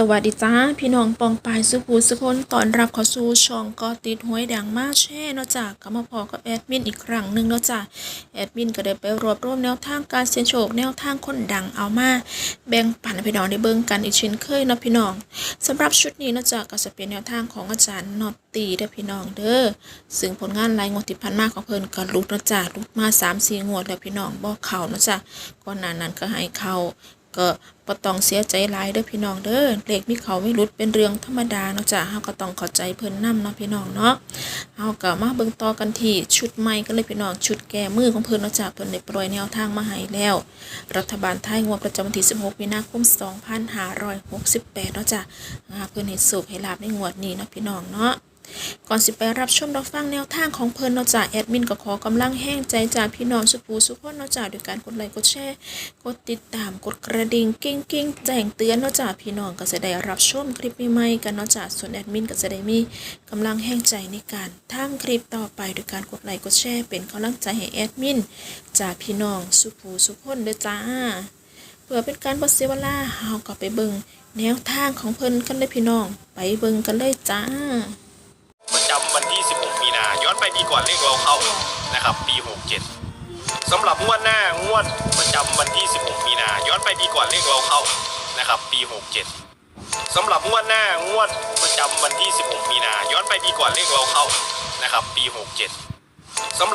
สวัสดีจ้าพี่น้องปองปายสุภูสุคนตอนรับเข้าสู่ช่องก็ติดหวยดังมาแช่เนาะจ้ะก็มาพอกับแอดมินอีกครั้งหนึ่งเนาะจ้ะแอดมินก็ได้ไปรวบรวมแนวทางการเสี่ยงโชคแนวทางคนดังเอามาแบ่งปันให้พี่น้องได้เบิ่งกันอีกเช่นเคยเนาะพี่น้องสำหรับชุดนี้เนาะจ้ะก็จะเป็นแนวทางของอาจารย์นอตตีเด้อพี่น้องเด้อซึ่งผลงานรายงวดที่ผ่านมากของเพิ่นก็ลุดเนาะจ้ะลุดมา3-4งวดแล้วพี่น้องบ่เขาเนาะจ้ะก่อนหน้านั้นก็ให้เข้า ก็บ่ต้องเสียใจหลายเด้อพี่น้องเด้อเลขมีเขาไม่หลุดเป็นเรื่องธรรมดาเนาะจ้ะเฮาก็ต้องเข้าใจเพิ่นนำเนาะพี่น้องเนาะเฮาก็มาเบิ่งต่อกันที่ชุดใหม่กันเลยพี่น้องชุดแก้มือของเพิ่นเนาะจ้ะเพิ่นได้ปล่อยแนวทางมาให้แล้ว รัฐบาลไทยงวดประจำวันที่ 16 มีนาคม 2568 เนาะจ้ะเพิ่นให้สุขให้ลาบในงวดนี้เนาะพี่น้องเนาะ ก่อนสิไปรับชมรับฟังแนวทางของเพิ่นเนาจ้ะแอดมินก็ขอกำลังแห้งใจจากพี่น้องสุภูสุพนเนาะจ้ะด้วยการกดไลค์กดแชร์กดติดตามกดกระดิ่งกิ้งกิ้งแจ้งเตือนนาะจ้ะพี่น้องก็จะได้รับชมคลิปใหม่ๆกันนาะจ้ะส่วนแอดมินก็จะได้มีกำลังแห้งใจในการทำคลิปต่อไปด้วยการกดไลค์กดแชร์เป็นกำลังใจให้แอดมินจากพี่น้องสุภูสุพนเด้อจ้าเพื่อเป็นการบ่เสียเวลาเฮาก็ไปเบิ่งแนวทางของเพิ่นกันเลยพี่น้อง ไปเบิ่งกันเลยจ้าำวันที่ 16 มีนา ย้อนไปปีก่อนเลขเราเข้านะครับ ปี 67สำหรับงวดหน้างวดประจำวันที่ 16 มีนา ย้อนไปปีก่อนเลขเราเข้านะครับ ปี 67สำหรับงวดหน้างวดประจำวันที่ 16 มีนา ย้อนไปปีก่อนเลขเราเข้านะครับ ปี 67สำหรับ